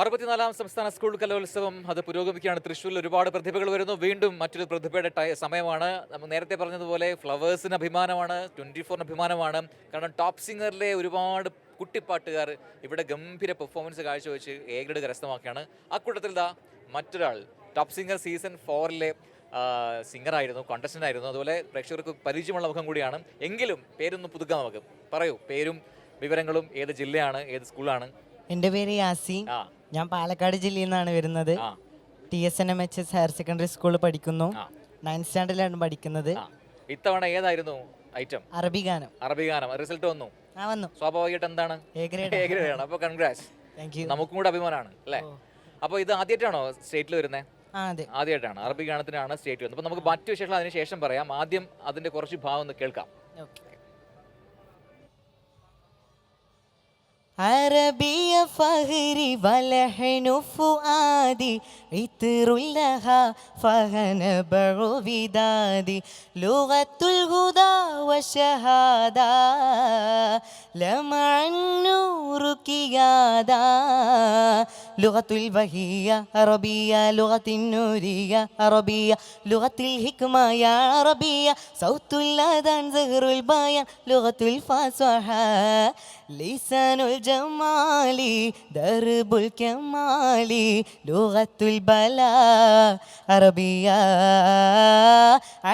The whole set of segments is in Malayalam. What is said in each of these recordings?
അറുപത്തിനാലാം സംസ്ഥാന സ്കൂൾ കലോത്സവം അത് പുരോഗമിക്കുകയാണ്. തൃശ്ശൂരിൽ ഒരുപാട് പ്രതിഭകൾ വരുന്നു. വീണ്ടും മറ്റൊരു പ്രതിഭയുടെ സമയമാണ്. നമ്മൾ നേരത്തെ പറഞ്ഞതുപോലെ ഫ്ലവേഴ്സിന് അഭിമാനമാണ് ട്വന്റി ഫോറിന് അഭിമാനമാണ്. കാരണം ടോപ്പ് സിംഗറിലെ ഒരുപാട് കുട്ടിപ്പാട്ടുകാർ ഇവിടെ ഗംഭീര പെർഫോമൻസ് കാഴ്ചവെച്ച് എ ഗ്രേഡ് കരസ്ഥമാക്കുകയാണ് അക്കൂട്ടത്തിൽ ദാ മറ്റൊരാൾ ടോപ്പ് സിംഗർ സീസൺ ഫോറിലെ സിംഗറായിരുന്നു കോണ്ടസ്റ്റന്റ് ആയിരുന്നു. അതുപോലെ പ്രേക്ഷകർക്ക് പരിചയമുള്ള മുഖം കൂടിയാണ്. എങ്കിലും പേരൊന്ന് പുതുക്കാൻ നമുക്ക്. പറയൂ പേരും വിവരങ്ങളും ഏത് ജില്ലയാണ് ഏത് സ്കൂളാണ്? എന്റെ പേര് യാസി ആ. ഞാൻ പാലക്കാട് ജില്ലയിൽ നിന്നാണ് വരുന്നത്. T S N M H S higher secondary സ്കൂളിൽ പഠിക്കുന്നു. നയൻത് സ്റ്റാൻഡേർഡിലാണ് പഠിക്കുന്നത്. ഇത്തവണ ഏതായിരുന്നു ഐറ്റം അറബി ഗാനം. അറബി ഗാനം. റിസൾട്ട് വന്നു? ആ വന്നു. സ്വാഭാവികമായിട്ട് എന്താണ്? എ ഗ്രേഡ് എ ഗ്രേഡ് ആണ്. അപ്പോൾ കൺഗ്രാറ്റ്സ് താങ്ക് യു നമുക്കും കൂടെ അഭിമാനമാണ് അല്ലേ? അപ്പോൾ ഇത് ആദ്യമായിട്ടാണോ സ്റ്റേറ്റിൽ വരുന്നത് ആദ്യമായിട്ടാണ്. അറബി ഗാനത്തിനാണ് സ്റ്റേറ്റ് വരുന്നത്. അപ്പോൾ നമുക്ക് മറ്റു വിശേഷങ്ങൾ അതിന് ശേഷം പറയാം. ആദ്യം അതിന്റെ കുറച്ച് ഭാഗം ഒന്ന് കേൾക്കാം. عربي فهري ولحن فؤادي عطر لها فهنبع ودادي لغة الهدى والشهادة لمع النور كيادا لغة البهية عربية لغة النورية عربية لغة الحكمة يا عربية صوت الأذان زهر البيان لغة الفصحى ലിസനുൽ ജമാലി ദർബുൽ കമാലി ലുഗത്തുൽ ബല അറബിയ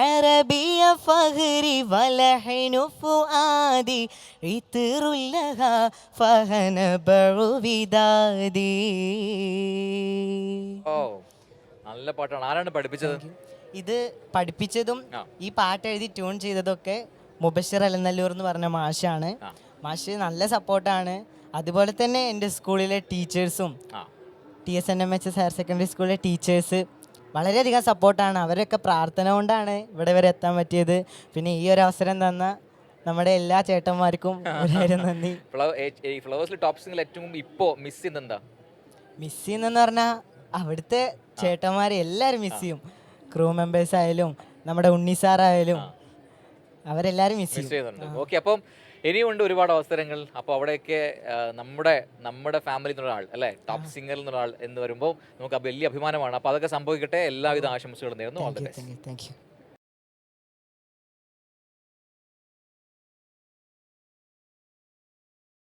അറബിയ ഫഹരി വലഹിനു ഫുആദി ഇത്രുല്ലഹ ഫഹന ബഴുവിദാദി. ഓ നല്ല പാട്ടാണ്. ആരാണ് പഠിപ്പിച്ചത്? ഇത് പഠിപ്പിച്ചതും ഈ പാട്ട് എഴുതി ട്യൂൺ ചെയ്തതൊക്കെ മുബഷിർ അലനല്ലൂർ എന്ന് പറഞ്ഞ മാഷാണ്. മാഷ് നല്ല സപ്പോർട്ടാണ്. അതുപോലെ തന്നെ എന്റെ സ്കൂളിലെ ടീച്ചേഴ്സും T S N M H S higher secondary സ്കൂളിലെ ടീച്ചേഴ്സ് വളരെയധികം സപ്പോർട്ടാണ്. അവരൊക്കെ പ്രാർത്ഥന കൊണ്ടാണ് ഇവിടെ വരെ എത്താൻ പറ്റിയത്. പിന്നെ ഈ ഒരു അവസരം തന്ന നമ്മുടെ എല്ലാ ചേട്ടന്മാർക്കും നന്ദി. ഫ്ലവ- ഏ- ഫ്ലവേഴ്സിൽ ടോപ്പ് സിംഗിൽ ഏറ്റവും ഇപ്പോൾ മിസ് ചെയ്യുന്നത് എന്താ മിസ് ചെയ്യുന്നെന്ന് പറഞ്ഞാൽ അവിടുത്തെ ചേട്ടന്മാരെ എല്ലാവരും മിസ് ചെയ്യും. ക്രൂ മെമ്പേഴ്സ് ആയാലും നമ്മുടെ ഉണ്ണി സാറായാലും അവരെല്ലാവരും മിസ് മിസ് ചെയ്യും. ചെയ്യുന്നുണ്ട് ഓക്കെ അപ്പം ഇനിയുണ്ട് ഒരുപാട് അവസരങ്ങൾ. അപ്പോൾ അവിടെയൊക്കെ ആ, നമ്മുടെ നമ്മുടെ ഫാമിലി എന്നുള്ള ആൾ അല്ലേ? ടോപ്പ് സിംഗർ എന്നുള്ള ആൾ എന്ന് വരുമ്പോൾ നമുക്ക് വലിയ അഭിമാനമാണ്. അപ്പോൾ അതൊക്കെ സംഭവിക്കട്ടെ. എല്ലാവിധ ആശംസകളും നേരുന്നു. Thank you best thank you thank you